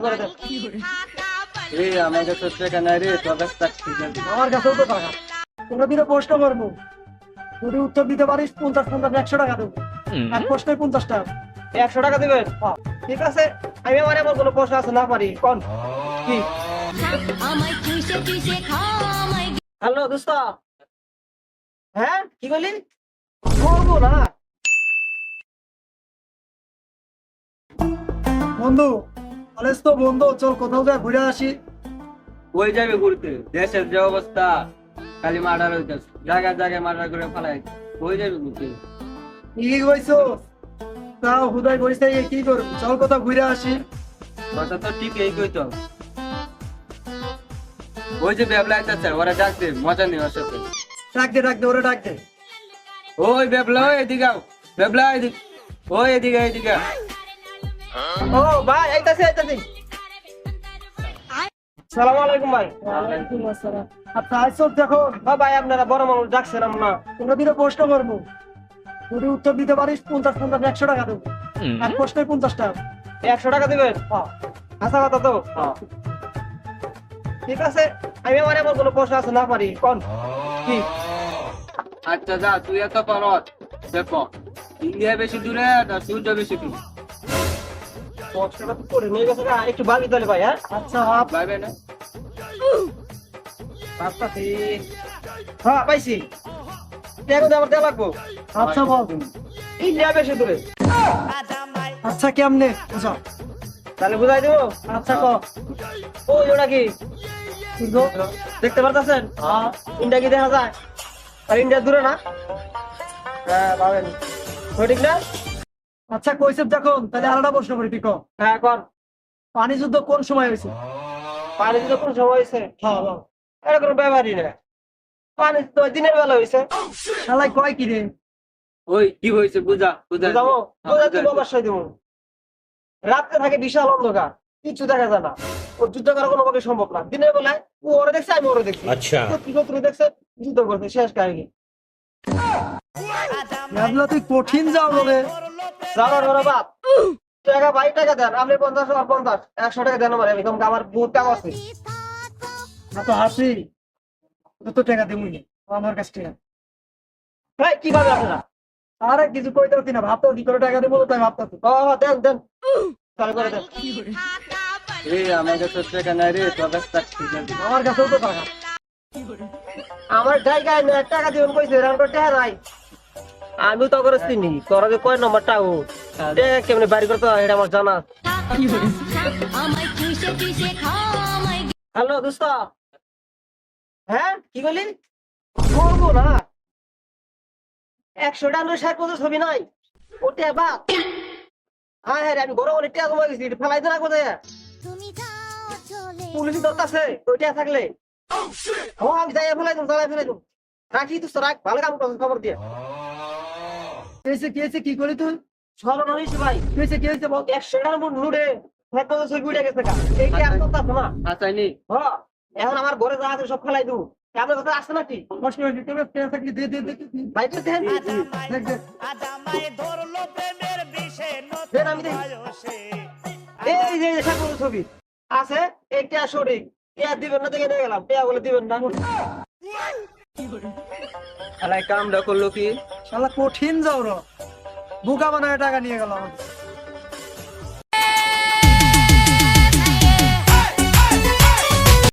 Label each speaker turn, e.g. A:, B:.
A: করে
B: আমার কাছে টাকা নাই রে তোর কাছে টাকা ঠিক আছে
A: আমার কাছেও তো টাকা। কোনোদিনও প্রশ্ন করব। যদি উত্তর দিতে পারিস পঞ্চাশ পঞ্চাশ একশো টাকা দেবো। এক প্রশ্নে পঞ্চাশ টাকা। একশো টাকা দেবেন? হ্যাঁ, ঠিক আছে আমি আমার এমন কোনো প্রশ্ন আছে না পারি। কোন? কি? হ্যালো দোস্ত। হ্যাঁ কি বলি করব না। বন্ধু কলেজ তো বন্ধু চল কোথাও যা ঘুরে আসি।
B: ওই যাবে ঘুরতে? দেশের যে অবস্থা খালি মার্ডার হইতেছে। জায়গায় জায়গায় মার্ডার করে ফেলাই ওই যাবে ঘুরতে?
A: কি হয়েছো তাও হুদাই থেকে কি করব? চল কোথাও ঘুরে আসি।
B: কথা তো ঠিক এই কইতো ওই যে বেবলা আইতাছে ওরা ডাক দে মজা নেই ওর সাথে।
A: ডাক দে ডাক দে ওরে ডাক দে।
B: ওই বেবলা এদিকে আও। বেবলা এদিকে ওই এদিকে এদিকে
A: ও ভাই আইতাছি আইতাছি। সালাম আলাইকুম ভাই। আচ্ছা দেখো হ্যাঁ ভাই আপনারা বড় মানুষ ডাকছেন আমরা। কোনোদিনও প্রশ্ন করব। যদি উত্তর দিতে পারিস পঞ্চাশ পঞ্চাশ একশো টাকা দেবো। এক প্রশ্নে পঞ্চাশ টাকা একশো টাকা দেবেন? হ্যাঁ। আচ্ছা কথা তো। হ্যাঁ। ঠিক আছে আমি আমার এমন কোনো প্রশ্ন আছে না পারি। কোন? কি?
B: আচ্ছা যা তুই এত পারত দেখো ইন্ডিয়া বেশি দূরে না সূর্য বেশি দূরে?
A: তো নিয়ে গেছে একটু ভাই হ্যাঁ? আচ্ছা
B: না।
A: হ্যাঁ পাইছি। টাকা আমার দেওয়া লাগবো। আচ্ছা বল। ইন্ডিয়া বেশি দূরে। আচ্ছা কেমনে? বুঝা। তাহলে বুঝাই দেবো? আচ্ছা ক। ও ওটা কি? দেখতে পারতেছেন? ইন্ডিয়া কি দেখা যায়? আর ইন্ডিয়া দূরে না? হ্যাঁ পাবেন। সঠিক না? আচ্ছা কইছে দেখুন তাহলে আলাদা প্রশ্ন করি তুই ক হ্যাঁ কর। পানি যুদ্ধ কোন সময় হয়েছে? পানি যুদ্ধ কোন সময় হয়েছে? হ্যাঁ। এটা কোনো ব্যাপারই না। পানি তো দিনের বেলা হয়েছে। শালাই কয় কি রে?
B: ওই কি হয়েছে? বুঝা বুঝা
A: যাব
B: হ্যাঁ,
A: বোঝা তুই
B: বুঝা।
A: অবশ্যই দেবো। রাত্রে থাকে বিশাল অন্ধকার। কিছু দেখা যায় না। ওর যুদ্ধ করা কোনো পক্ষে সম্ভব না। দিনের বেলায় ও ওরে দেখছে আমি ওরে দেখছি।
C: আচ্ছা।
A: শত্রু শত্রু দেখছে যুদ্ধ করতে শেষ কাহিনী। তুই কঠিন যাও রে রে বাপ। টাকা ভাই টাকা দেন। আপনি পঞ্চাশ আর পঞ্চাশ। একশো টাকা দেন আমার এরকম আমার বহুত টাকা আছে। হাসি। তো টাকা দেবই আমার কাছ থেকে। ভাই আপনারা? আরে কিছু কইতে পারছি না। ভাবতো কি করে টাকা দেবো তাই ভাবতো ও ও, দেন দেন। চালু করে দেন।
B: এই আমার কাছে টাকা নাই রে তোর কাছে টাকা
A: আমার কাছেও তো টাকা। আমার জায়গায় না টাকা দিবেন কইছে করে টাকা নাই আমি তো করে চিনি। তোরা যে কয় নম্বরটা ও কেমনে বাড়ি করতে এটা আমার জানা। হ্যালো দোস্ত। হ্যাঁ কি বলি করব না। একশো টাকা ষাট ছবি নাই। ওটা বাদ হ্যাঁ হ্যাঁ রে, আমি গরম অনেক টাকা জমা গেছি ফেলাই দেনা কোথায় পুলিশ দরকার ওইটা থাকলে। ও আমি যাই ফেলাই দেবো জ্বালাই ফেলাই দেবো রাখি দোস্ত রাখ ভালো কাম খবর দিয়ে। কেছে কেছে কি করে তুই? হইছে ভাই। কেছে কেছে বল। একশো টাকার মন নুড়ে হ্যাঁ ছবি উঠে গেছে কা এই কি আর কথা না
B: আচ্ছা
A: হ্যাঁ এখন আমার ঘরে যা আছে সব ফেলাই দেবো। আপনার কথা আসছে নাকি? কষ্ট হয়েছে তুমি পেয়ে থাকলে দে দে দে ভাই তো দেন দেখ দেখ। দেন আমি এই যে কোনো ছবি? আছে? সঠিক দিবেন না দেখে নিয়ে গেলাম। টিয়া বলে দিবেন না?
B: আলাই কামটা করল কি?
A: শালা কঠিন যাও বোকা বানায় টাকা নিয়ে গেল আমাদের।